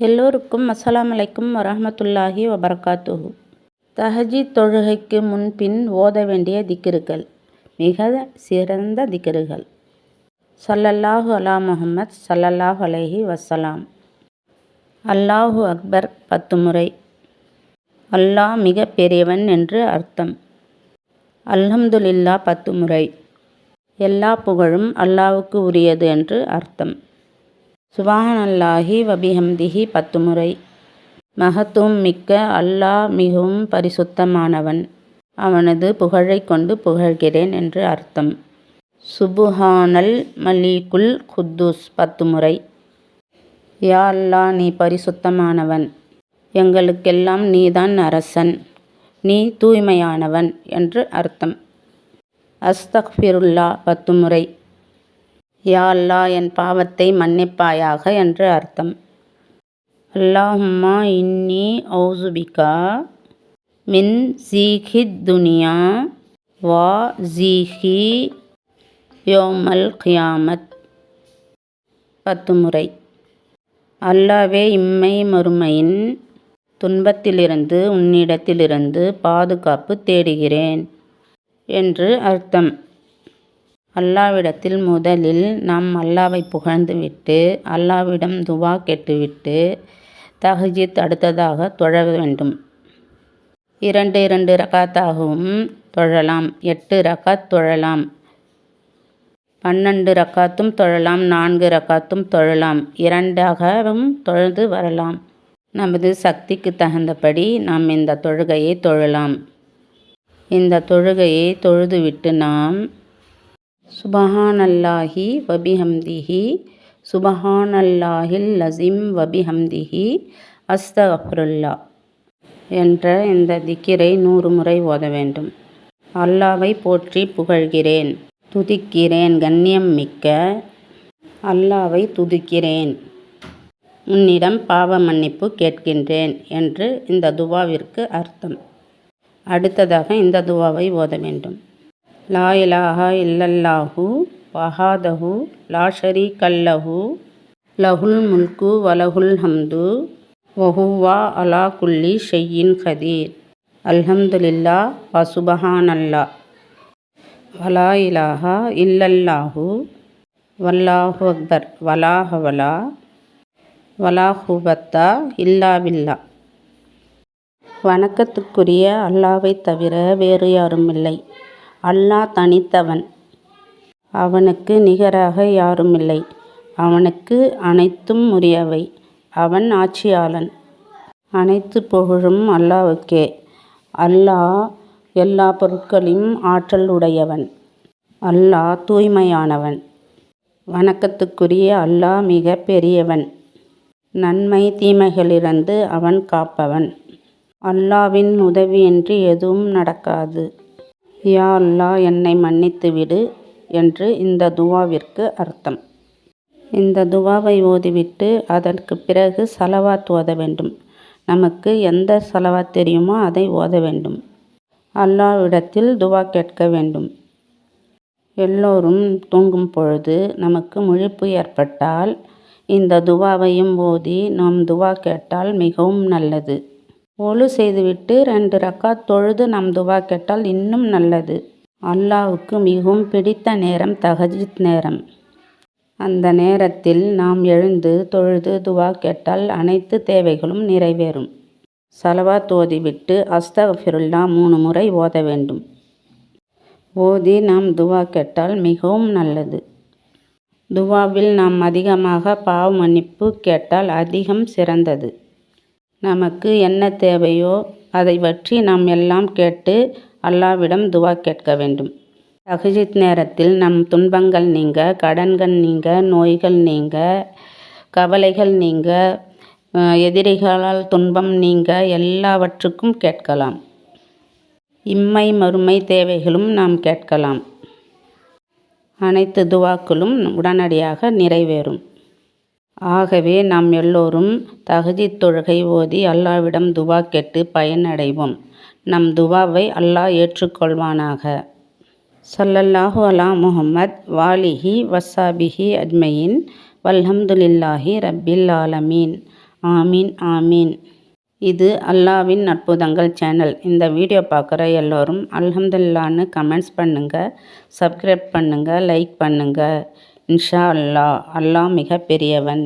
எல்லோருக்கும் அஸ்ஸலாமு அலைக்கும் வரஹ்மத்துல்லாஹி வபரகாத்துஹு. தஹஜீத் தொழுகைக்கு முன்பின் ஓத வேண்டிய திக்கிருக்கள் மிக சிறந்த திக்கிருகள் சல்லல்லாஹு அலா முஹம்மத் சல்லல்லாஹு அலைஹி வசலாம் அல்லாஹு அக்பர் பத்து முறை. அல்லாஹ் மிக பெரியவன் என்று அர்த்தம். அல்ஹம்துலில்லா பத்து முறை. எல்லா புகழும் அல்லாவுக்கு உரியது என்று அர்த்தம். சுபானல்லாஹி வபிஹம்திஹி பத்து முறை மகத்துவம் மிக்க அல்லாஹ் மிகவும் பரிசுத்தமானவன். அவனது புகழைக் கொண்டு புகழ்கிறேன் என்று அர்த்தம். சுபுஹானல் மலீகுல் குத்தூஸ் பத்து முறை யா அல்லாஹ் நீ பரிசுத்தமானவன். எங்களுக்கெல்லாம் நீதான் அரசன். நீ தூய்மையானவன் என்று அர்த்தம். அஸ்தக்ஃபிருல்லா பத்து முறை யா அல்லா என் பாவத்தை மன்னிப்பாயாக என்று அர்த்தம். அல்லாஹும்மா இன்னி ஔசுபிகா மின் ஜீஹித் துனியா வா ஜீஹி யோமல் கியாமத். பத்து முறை. அல்லாவே இம்மை மறுமையின் துன்பத்திலிருந்து உன்னிடத்திலிருந்து பாதுகாப்பு தேடுகிறேன் என்று அர்த்தம். அல்லாவிடத்தில் முதலில் நாம் அல்லாவை புகழ்ந்துவிட்டு அல்லாவிடம் துவா கேட்டுவிட்டு தஹஜீத் அடுத்ததாக தொழ வேண்டும். இரண்டு இரண்டு ரகாத்தாகவும் தொழலாம். எட்டு ரகாத் தொழலாம். பன்னெண்டு ரக்காத்தும் தொழலாம். நான்கு ரகாத்தும் தொழலாம். இரண்டாகவும் தொழுது வரலாம். நமது சக்திக்கு தகுந்தபடி நாம் இந்த தொழுகையை தொழலாம். இந்த தொழுகையை தொழுதுவிட்டு நாம் சுபஹானல்லாஹி வபிஹம்திஹி சுபஹானல்லாஹில் லசிம் வபிஹம்திஹி அஸ்தக்ஃபிருல்லா என்ற இந்த திக்கிரை நூறு முறை ஓத வேண்டும். அல்லாவை போற்றி புகழ்கிறேன் துதிக்கிறேன் கண்ணியம் மிக்க அல்லாவை துதிக்கிறேன் உன்னிடம் பாவ மன்னிப்பு கேட்கின்றேன் என்று இந்த துவாவிற்கு அர்த்தம். அடுத்ததாக இந்த துவாவை ஓத வேண்டும். லா இலாஹா இல்லல்லாஹு வஹாதஹு லா கல்லஹு லஹுல் முல்கு வலஹுல் ஹம்து வஹுவா அலா குல்லி ஷெய்யின் கதீர். அல்ஹம்துலில்லா வசுபஹானல்லா வலா இலாஹா இல்லல்லாஹு வல்லாஹு அக்பர். வலா ஹவலா வலா ஹுபத்தா இல்லா வணக்கத்துக்குரிய அல்லாவை தவிர வேறு யாரும் இல்லை அல்லாஹ் தனித்தவன். அவனுக்கு நிகராக யாரும் இல்லை அவனுக்கு அனைத்தும் உரியவை. அவன் ஆட்சியாளன். அனைத்து புகழும் அல்லாவுக்கே அல்லாஹ் எல்லா பொருட்களையும் ஆற்றல் உடையவன். அல்லாஹ் தூய்மையானவன். வணக்கத்துக்குரிய அல்லாஹ் மிக பெரியவன். நன்மை தீமைகளிலிருந்து அவன் காப்பவன். அல்லாவின் உதவியின்றி எதுவும் நடக்காது. யா அல்லாஹ் என்னை மன்னித்து விடு என்று இந்த துவாவிற்கு அர்த்தம். இந்த துவாவை ஓதிவிட்டு அதற்கு பிறகு சலவாத் ஓத வேண்டும். நமக்கு எந்த சலவாத் தெரியுமோ அதை ஓத வேண்டும். அல்லாவிடத்தில் துவா கேட்க வேண்டும். எல்லோரும் தூங்கும் பொழுது நமக்கு முழிப்பு ஏற்பட்டால் இந்த துவாவையும் ஓதி நாம் துவா கேட்டால் மிகவும் நல்லது. ஒழு செய்துவிட்டு ரெண்டு ரக்காத் தொழுது நாம் துவா கேட்டால் இன்னும் நல்லது. அல்லாவுக்கு மிகவும் பிடித்த நேரம் தஹஜித் நேரம். அந்த நேரத்தில் நாம் எழுந்து தொழுது துவா கேட்டால் அனைத்து தேவைகளும் நிறைவேறும். சலவாத் ஓதிவிட்டு அஸ்தகஃபிருல்லா மூணு முறை ஓத வேண்டும். ஓதி நாம் துவா கேட்டால் மிகவும் நல்லது. துவாவில் நாம் அதிகமாக பாவ மன்னிப்பு கேட்டால் அதிகம் சிறந்தது. நமக்கு என்ன தேவையோ அதை பற்றி நாம் எல்லாம் கேட்டு அல்லாவிடம் துவா கேட்க வேண்டும். தகுஜித் நேரத்தில் நம் துன்பங்கள் நீங்க கடன்கள் நீங்க நோய்கள் நீங்க கவலைகள் நீங்க எதிரிகளால் துன்பம் நீங்க எல்லாவற்றுக்கும் கேட்கலாம். இம்மை மறுமை தேவைகளும் நாம் கேட்கலாம். அனைத்து துவாக்களும் உடனடியாக நிறைவேறும். ஆகவே நாம் எல்லோரும் தகுதி தொழுகை ஓதி அல்லாவிடம் துவா கேட்டு பயனடைவோம். நம் துவாவை அல்லாஹ் ஏற்றுக்கொள்வானாக. சல்லல்லாஹு அலா முஹம்மத் வாலிஹி வசாபிஹி அஜ்மயின் வல்ஹம்துலில்லாஹி ரப்பில் ஆலமீன். ஆமீன் ஆமீன். இது அல்லாவின் அற்புதங்கள் சேனல். இந்த வீடியோ பார்க்குற எல்லோரும் அல்ஹம்துல்லான்னு கமெண்ட்ஸ் பண்ணுங்கள் சப்ஸ்கிரைப் பண்ணுங்கள் லைக் பண்ணுங்கள் இன்ஷா அல்லாஹ். அல்லாஹ் மிக பெரியவன்